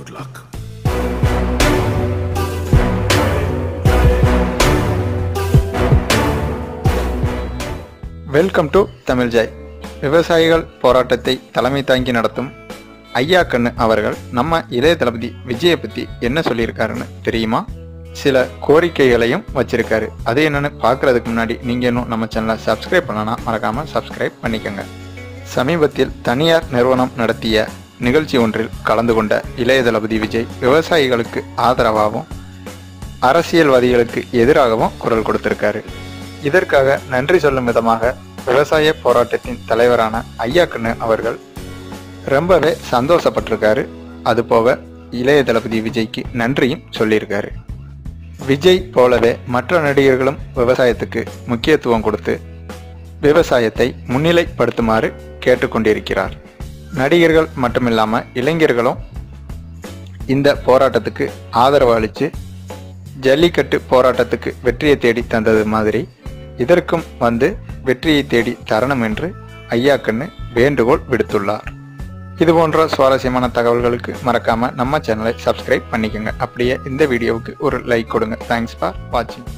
good luck. Welcome to Tamil Joy விவசாயிகள் போராட்டத்தை தலைமை தாங்கி நடத்தும் ஐயா கண்ணு அவர்கள் நம்ம இளைய தளபதி விஜயை பத்தி என்ன சொல்லியிருக்காருன்னு தெரியுமா? சில கோரிக்கைகளையும் வச்சிருக்காரு. அது என்னன்னு பார்க்கறதுக்கு முன்னாடி நீங்க இன்னும் நம்ம சேனலை சப்ஸ்கிரைப் பண்ணனா மறக்காமல் சப்ஸ்கிரைப் பண்ணிக்கோங்க. சமீபத்தில் தனியார் நிறுவனம் நடத்திய நிகழ்ச்சி ஒன்றில் கலந்து கொண்ட இளைய தளபதி விஜய் விவசாயிகளுக்கு ஆதரவாகவும் அரசியல்வாதிகளுக்கு எதிராகவும் குரல் கொடுத்திருக்காரு. இதற்காக நன்றி சொல்லும் விதமாக விவசாய போராட்டத்தின் தலைவரான ஐயா கண்ணு அவர்கள் ரொம்பவே சந்தோஷப்பட்டிருக்காரு. அதுபோக இளைய தளபதி விஜய்க்கு நன்றியும் சொல்லியிருக்காரு. விஜய் போலவே மற்ற நடிகர்களும் விவசாயத்துக்கு முக்கியத்துவம் கொடுத்து விவசாயத்தை முன்னிலைப்படுத்துமாறு கேட்டுக்கொண்டிருக்கிறார். நடிகர்கள் மட்டுமில்லாமல் இளைஞர்களும் இந்த போராட்டத்துக்கு ஆதரவு அளித்து ஜல்லிக்கட்டு போராட்டத்துக்கு வெற்றியை தேடி தந்தது மாதிரி இதற்கும் வந்து வெற்றியை தேடி தரணும் என்று ஐயா கண்ணு வேண்டுகோள் விடுத்துள்ளார். இது போன்ற சுவாரஸ்யமான தகவல்களுக்கு மறக்காமல் நம்ம சேனலை சப்ஸ்கிரைப் பண்ணிக்கோங்க. அப்படியே இந்த வீடியோவுக்கு ஒரு லைக் கொடுங்க. தேங்க்ஸ் ஃபார் வாட்சிங்